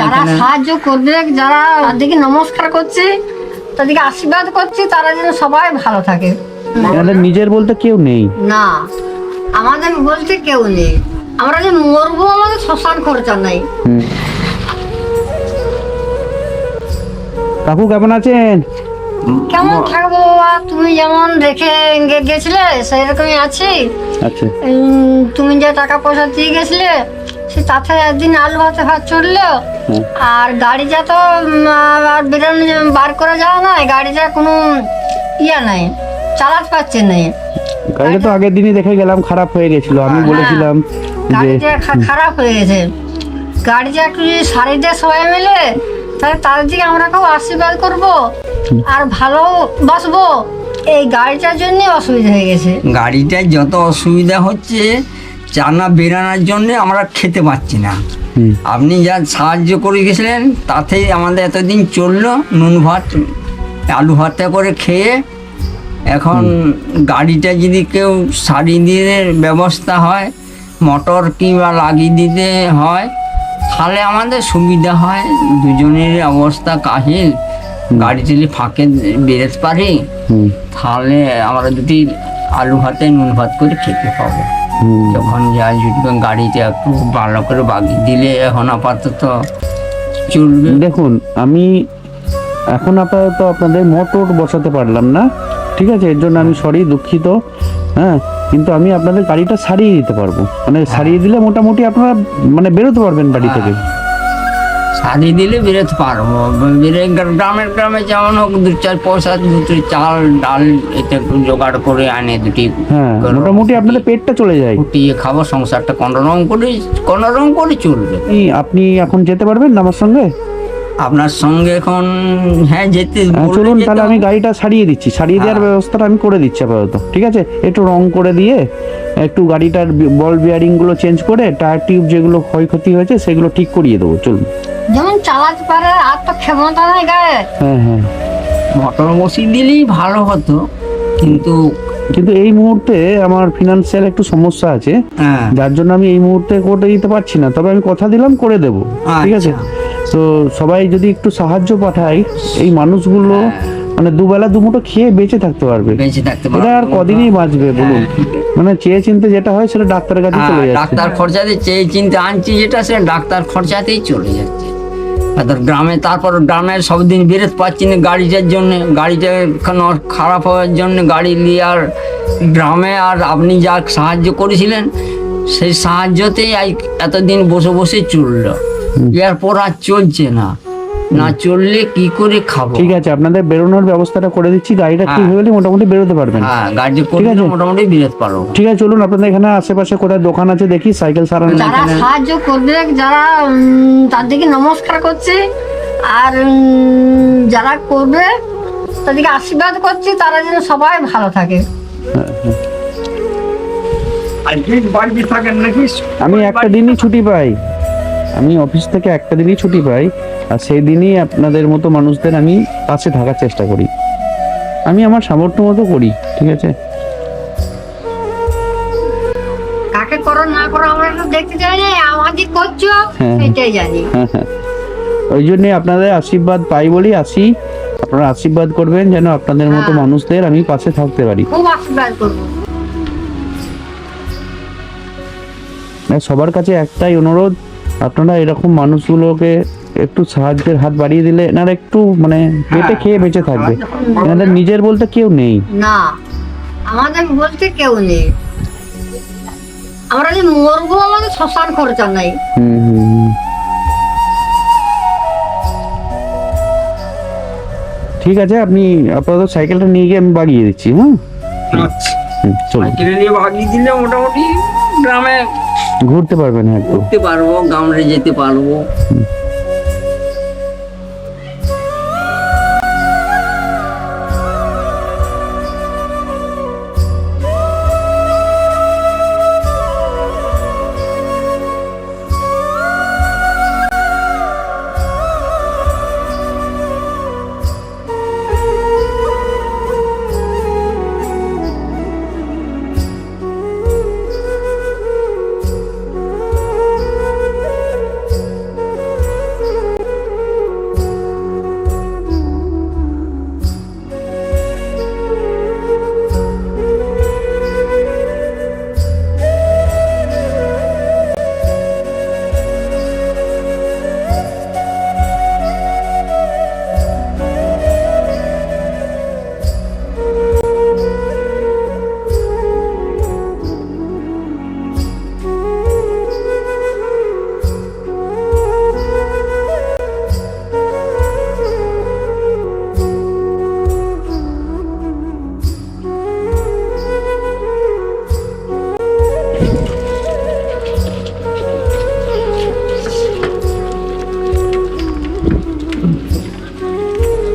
যারা সাহায্য করবে যারা তাদেরকে নমস্কার করছি তাদেরকে আশীর্বাদ করছি তারা যেন সবাই ভালো থাকে। এনাদের নিজের বলতে কেউ নেই। না আমাদের বলতে কেউ নেই। আমরা যে মরবো আমাদের শ্মশান খরচা নাই। কাকু কেমন আছেন? কেমন থাকব বাবা? তুমি যেমন রেখে গেছিলে সেই রকমই আছি। আচ্ছা। তুমি যে টাকা পয়সা দিয়ে গেছিলে সে তাতে একদিন আলু ভাতে ভাত চলল হুম। আর গাড়িটা তো আর বেরোনো বার করে যাওয়া নাই গাড়িটা কোনো ইয়া নাই চালাতে পারছে না গাড়িটা তো আগের দিনই দেখে গেলাম খারাপ হয়ে গেছিল আমি বলেছিলাম যে গাড়িটা খা- খারাপ হয়ে গেছে। গাড়িটা একটু যদি সারি দিয়ে সবাই মিলে তাহলে তাদের দিকে আমরা কেউ আশীর্বাদ করব আর ভালো বাসবো এই গাড়িটার জন্য অসুবিধা হয়ে গেছে। গাড়িটায় যত অসুবিধা হচ্ছে চানা বেরানোর জন্য আমরা খেতে পাচ্ছি না। আপনি যা সাহায্য করে গেছিলেন তাতেই আমাদের এতদিন চলল নুন ভাত আলু ভাতটা করে খেয়ে। এখন গাড়িটা যদি কেউ সারি দিয়ে ব্যবস্থা হয় মোটর কিংবা লাগিয়ে দিতে হয় তাহলে আমাদের সুবিধা হয়। দুজনের অবস্থা কাহিল। গাড়ি যদি ফাঁকে বেরোতে পারি তাহলে আমরা দুটি আলু ভাতে নুন ভাত করে খেতে পাবো। যখন যাই যদি গাড়িতে একটু ভালো করে বাগিয়ে দিলে এখন আপাতত চলবে। দেখুন আমি এখন আপাতত আপনাদের মোটর বসাতে পারলাম না ঠিক আছে? এর জন্য আমি সরি দুঃখিত হ্যাঁ? কিন্তু আমি আপনাদের গাড়িটা সারিয়ে দিতে পারব। মানে সারিয়ে দিলে মোটামুটি আপনারা মানে বেরোতে পারবেন বাড়ি থেকে। সারি দিলে বেরোতে পারব। বেরে গ্রামের গ্রামে যেমন হোক দু চার পয়সা দুটো চাল ডাল এটা জোগাড় করে আনে দুটি। হ্যাঁ মোটামুটি আপনাদের পেটটা চলে যায়। ফুটিয়ে খাব সংসারটা কোনো রকম করে কোনো রকম করে চলবে। আপনি এখন যেতে পারবেন আমার সঙ্গে? আপনার সঙ্গে এখন হ্যাঁ যেতে হ্যাঁ, চলুন তাহলে আমি গাড়িটা সারিয়ে দিচ্ছি। সারিয়ে দেওয়ার হ্যাঁ। ব্যবস্থাটা আমি করে দিচ্ছি আপাতত ঠিক আছে? একটু রং করে দিয়ে একটু গাড়িটার বল বিয়ারিংগুলো চেঞ্জ করে টায়ার টিউব যেগুলো ক্ষয়ক্ষতি হয়েছে সেগুলো ঠিক করিয়ে দেবো। চলুন। যেমন চালাতে পারে আর তো ক্ষমতা নাই গায়ে। হ্যাঁ হ্যাঁ। মোটর বসিয়ে দিলেই ভালো হতো কিন্তু কিন্তু এই মুহূর্তে আমার ফিনান্সিয়াল একটু সমস্যা আছে। হ্যাঁ। যার জন্য আমি এই মুহূর্তে করে দিতে পারছি না। তবে আমি কথা দিলাম করে দেব। ঠিক আছে? আচ্ছা। তো সবাই যদি একটু সাহায্য পাঠায় এই মানুষগুলো মানে দুবেলা দুমুটো খেয়ে বেঁচে থাকতে পারবে। বেঁচে থাকতে এরা আর কদিনই বাঁচবে বলুন? মানে চেয়ে চিনতে যেটা হয় সেটা ডাক্তারের কাছে হ্যাঁ, চলে যাচ্ছে। ডাক্তার খরচাতে চেয়ে চিনতে আনছি যেটা সে ডাক্তার খরচাতেই চলে যাচ্ছে। আর গ্রামে তারপর গ্রামের সব দিন বেরোতে পারছি না গাড়িটার জন্য গাড়িটা এখানে খারাপ হওয়ার জন্য গাড়ি নিয়ে আর গ্রামে আর আপনি যা সাহায্য করেছিলেন সেই সাহায্যতেই এতদিন বসে বসে চলল। এরপর আর চলছে না। না চললে কি করে খাব? ঠিক আছে আপনাদের বেরোনোর ব্যবস্থাটা করে দিচ্ছি গাড়িটা ঠিক হ্যাঁ। গেলে মোটামুটি বেরোতে পারবেন। হ্যাঁ গাড়ি করলে আছে। মোটামুটি বেরোতে পারব ঠিক আছে চলুন আপনাদের এখানে আশেপাশে কোথায় দোকান আছে দেখি সাইকেল সারানো যারা সাহায্য করবে যারা তাদেরকে নমস্কার করছি আর যারা করবে তাদেরকে আশীর্বাদ করছি তারা যেন সবাই ভালো থাকে। আমি একটা দিনই ছুটি পাই। আমি অফিস থেকে একটা দিনই ছুটি পাই। আর সেই দিনই আপনাদের মতো মানুষদের আমি পাশে থাকার চেষ্টা করি। আমি আমার সামর্থ্য মতো করি ঠিক আছে? কাকে করো না করো আমরা তো দেখতে চাই না আমাদের করছ হ্যাঁ। এটাই জানি। হ্যাঁ হ্যাঁ। ওই জন্যে আপনাদের আশীর্বাদ পাই বলি আসি। আপনারা আশীর্বাদ করবেন যেন আপনাদের মতো। মানুষদের আমি পাশে থাকতে পারি। খুব আশীর্বাদ করব। সবার কাছে একটাই অনুরোধ আপনারা এরকম মানুষগুলোকে একটু সাহায্যের হাত বাড়িয়ে দিলে এনারা একটু মানে পেটে খেয়ে বেঁচে থাকবে। এনাদের নিজের বলতে কেউ নেই। না আমাদের বলতে কেউ নেই। আমরা যে মরবো আমাদের শ্মশান খরচা নাই। ঠিক আছে আপনি আপাতত সাইকেলটা নিয়ে গিয়ে আমি বাগিয়ে দিচ্ছি হ্যাঁ? হুম, সাইকেলে নিয়ে ভাগিয়ে দিলে মোটামুটি গ্রামে ঘুরতে পারবেন হ্যাঁ একটু। ঘুরতে পারব গ্রামে যেতে পারব।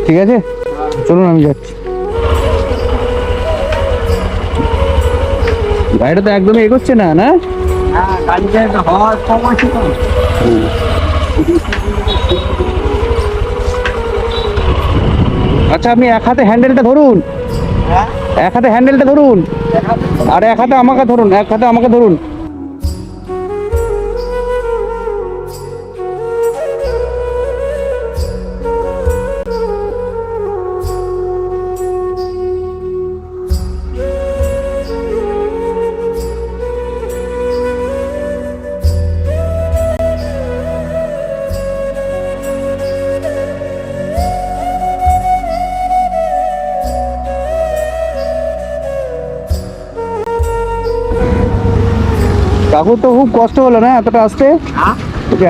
ঠিক আছে? চলুন আমি যাচ্ছি। গাড়িটা তো একদমই এগোচ্ছে না না? আচ্ছা আপনি এক হাতে হ্যান্ডেলটা ধরুন। হ্যাঁ? এক হাতে হ্যান্ডেলটা ধরুন। আর এক হাতে আমাকে ধরুন এক হাতে আমাকে ধরুন। কাকু তো খুব কষ্ট হলো না এতটা আসতে? হ্যাঁ?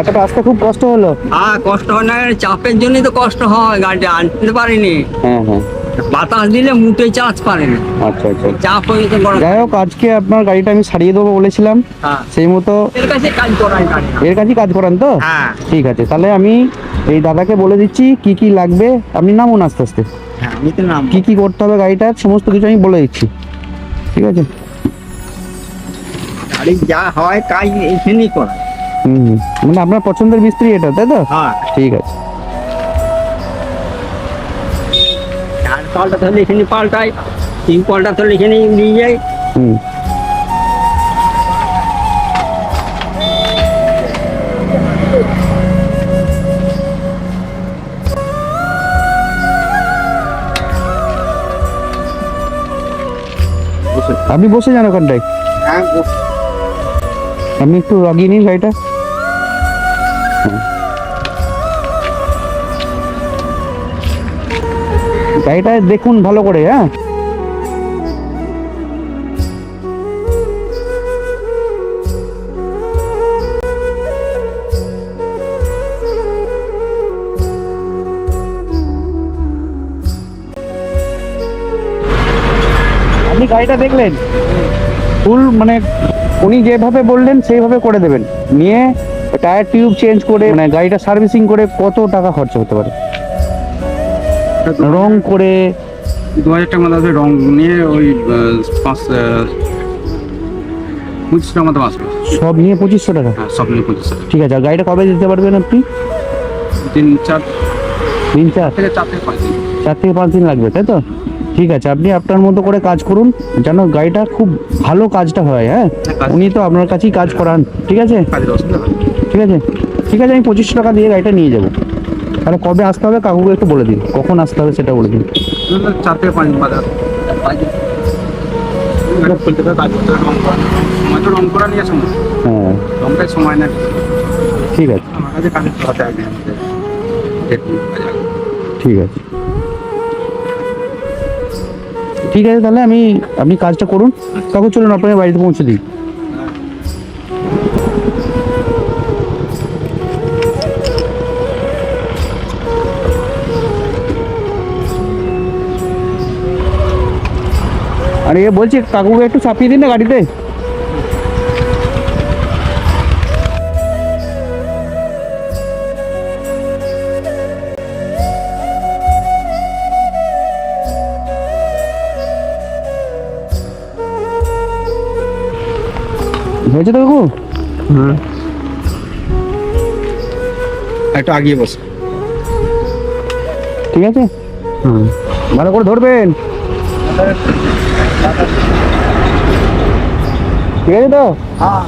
এতটা আসতে খুব কষ্ট হলো? হ্যাঁ কষ্ট হয় না চাপের জন্যই তো কষ্ট হয় গাড়িটা আনতে পারিনি। হ্যাঁ হ্যাঁ। বাতাস দিলে মুটে চালাতে পারেনি। আচ্ছা আচ্ছা। চাপ হয়ে গেছে বড় যাই হোক আজকে আপনার গাড়িটা আমি সারিয়ে দেবো বলেছিলাম। হ্যাঁ। সেই মতো এর কাছে কাজ গাড়ি এর কাছেই কাজ করান তো? হ্যাঁ। ঠিক আছে তাহলে আমি এই দাদাকে বলে দিচ্ছি কি কি লাগবে? আপনি নামুন আস্তে আস্তে। হ্যাঁ আমি তো নাম কি কি করতে হবে গাড়িটার সমস্ত কিছু আমি বলে দিচ্ছি। ঠিক আছে? গাড়ি যা হয় কাজ এইখানেই করা। হুম হুম। মানে আপনার পছন্দের মিস্ত্রি এটা তাই তো? হ্যাঁ। ঠিক আছে। চার পাল্টা তাহলে এখানে পাল্টাই তিন পাল্টা তাহলে এখানে নিয়ে যাই হুম। আপনি বসে যান ওখানটায়। হ্যাঁ আপনি একটু লাগিয়ে নিন গাড়িটা। গাড়িটা দেখুন ভালো করে হ্যাঁ। আপনি গাড়িটা দেখলেন? ফুল মানে উনি যেভাবে বললেন সেইভাবে করে দেবেন। নিয়ে টায়ার টিউব চেঞ্জ করে মানে গাড়িটা সার্ভিসিং করে কত টাকা খরচা হতে পারে? রং করে দু হাজার টাকা মতো আছে রং নিয়ে ওই পাঁচ পঁচিশ টাকা মতো আসবে। সব নিয়ে পঁচিশশো টাকা? হ্যাঁ সব নিয়ে পঁচিশ টাকা। ঠিক আছে আর গাড়িটা কবে দিতে পারবেন আপনি? তিন চার। তিন চার। থেকে চার থেকে পাঁচ দিন। চার থেকে পাঁচ দিন লাগবে তাই তো? ঠিক আছে আপনি আপনার মতো করে কাজ করুন যেন গাড়িটা খুব ভালো কাজটা হয় হ্যাঁ? কাজ- উনি তো আপনার কাছেই কাজ করান ঠিক আছে? ঠিক আছে? ঠিক আছে আমি পঁচিশশো টাকা দিয়ে গাড়িটা নিয়ে যাব। তাহলে কবে আসতে হবে কাকুকে একটু বলে দিন কখন আসতে হবে সেটা বলে দিন। চার থেকে পাঁচ বাজার হ্যাঁ। ঠিক আছে। ঠিক আছে। ঠিক আছে, তাহলে আমি, আপনি কাজটা করুন। তখন চলুন আপনার বাড়িতে পৌঁছে দিই। আরে বলছি, কাকুকে একটু চাপিয়ে দিন না গাড়িতে? হয়েছে তো কাকু? হুম। একটু আগিয়ে বস। ঠিক আছে? হুম। ভালো করে ধরবেন। ঠিক আছে তো? হ্যাঁ।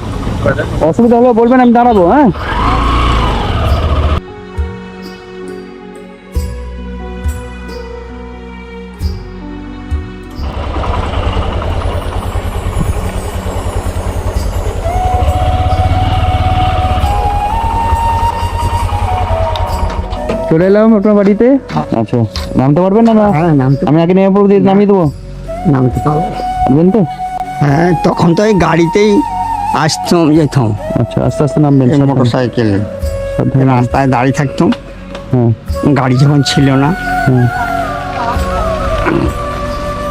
অসুবিধা হলে বলবেন আমি দাঁড়াবো হ্যাঁ? চলে এলাম আপনার বাড়িতে। আচ্ছা নামতে পারবেন না? না হ্যাঁ নামতে আমি আগে নেমে পড়ব দিয়ে নামিয়ে দেবো। নামতে পারব। পারবেন তো? হ্যাঁ তখন তো এই গাড়িতেই আসতাম যেতাম। আচ্ছা আস্তে আস্তে নামবেন মোটর সাইকেলে রাস্তায় দাঁড়িয়ে থাকতাম। হ্যাঁ। গাড়ি যখন ছিল না। হ্যাঁ।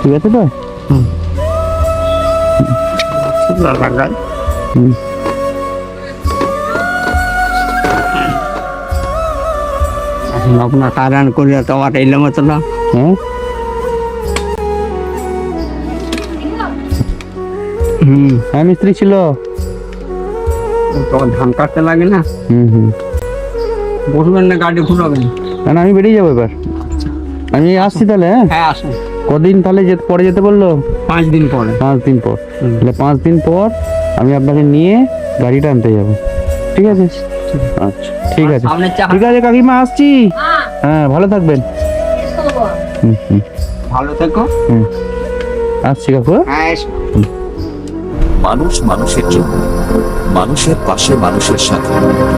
ঠিক আছে তো? লাগাই আপনার হারান করে তো আবার এলাম তো না হ্যাঁ হুম। হ্যাঁ মিস্ত্রি ছিল। তো ধান কাটতে লাগে না? হুম হুম। বসবেন না গাড়ি ঘুরাবেন। না না, আমি বেরিয়ে যাব এবার। আমি আসছি তাহলে হ্যাঁ? হ্যাঁ আসুন। কদিন তাহলে যেতে পরে যেতে বলল? পাঁচ দিন পরে। পাঁচ দিন পর। তাহলে পাঁচ দিন পর আমি আপনাকে নিয়ে গাড়িটা আনতে যাব। ঠিক আছে? আচ্ছা। ঠিক আছে। ঠিক আছে কাকিমা আসছি। হ্যাঁ। ভালো থাকবেন। হুম হুম। ভালো থেকো। হুম। আসছি কাকু হ্যাঁ? হ্যাঁ মানুষ মানুষের জন্য মানুষের পাশে মানুষের সাথে।